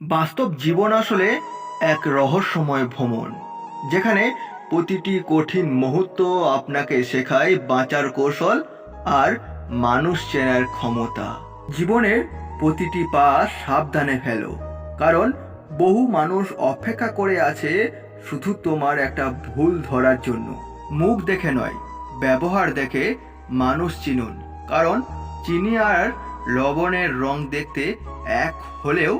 বাস্তব জীবন আসলে এক রহস্যময় ভ্রমণ, যেখানে প্রতিটি কঠিন মুহূর্ত আপনাকে শেখায় বাঁচার কৌশল আর মানুষ চেনার ক্ষমতা। জীবনের প্রতিটি পা সাবধানে ফেলো, কারণ বহু মানুষ অপেক্ষা করে আছে শুধু তোমার একটা ভুল ধরার জন্য। মুখ দেখে নয়, ব্যবহার দেখে মানুষ চিনুন, কারণ চিনি আর লবণের রং দেখতে এক হলেও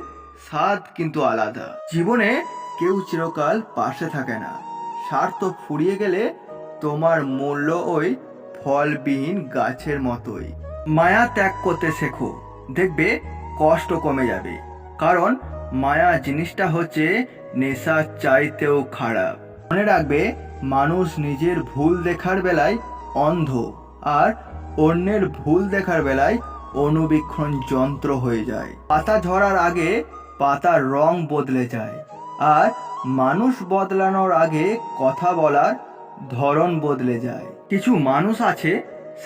স্বাদ কিন্তু আলাদা। জীবনে কেউ চিরকাল পাশে থাকে না। স্বার্থ ফুরিয়ে গেলে তোমার মূল্য ওই ফলবিহীন গাছের মতোই। মায়া ত্যাগ করতে শেখো। দেখবে কষ্ট কমে যাবে। কারণ মায়া জিনিসটা হচ্ছে নেশা চাইতেও খারাপ। মনে রাখবে মানুষ নিজের ভুল দেখার বেলায় অন্ধ আর অন্যের ভুল দেখার বেলায় অনুবীক্ষণ যন্ত্র হয়ে যায়। পাতা ঝরার আগে পাতার রং বদলে যায়। আর মানুষ বদলানোর আগে কথা বলার ধরন বদলে যায়। কিছু মানুষ আছে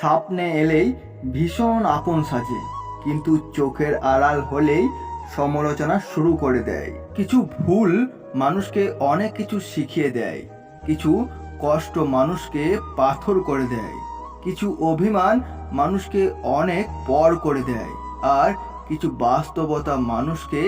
সামনে এলেই ভীষণ আপন সাজে, কিন্তু চোখের আড়াল হলেই সমালোচনা শুরু করে দেয়। কিছু ভুল মানুষকে অনেক কিছু শিখিয়ে দেয়, কিছু কষ্ট মানুষকে পাথর করে দেয়, কিছু অভিমান মানুষকে অনেক পর করে দেয়, আর কিছু বাস্তবতা মানুষকে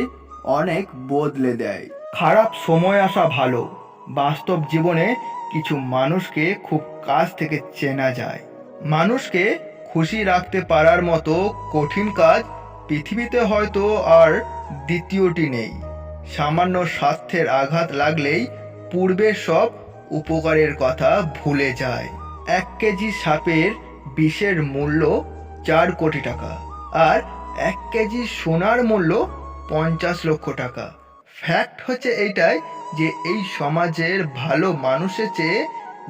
অনেক বদলে দেয়। খারাপ সময় আসা ভালো, বাস্তব জীবনে কিছু মানুষকে খুব কাছ থেকে চেনা যায়। মানুষকে খুশি রাখতে পারার মতো কঠিন কাজ পৃথিবীতে হয়তো আর দ্বিতীয়টি নেই। সামান্য স্বাস্থ্যের আঘাত লাগলেই পূর্বের সব উপকারের কথা ভুলে যায়। এক কেজি সাপের বিষের মূল্য চার কোটি টাকা, আর এক কেজি সোনার মূল্য পঞ্চাশ লক্ষ টাকা। ফ্যাক্ট হচ্ছে এইটাই যে এই সমাজের ভালো মানুষের চেয়ে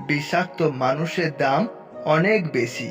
বিষাক্ত মানুষের দাম অনেক বেশি।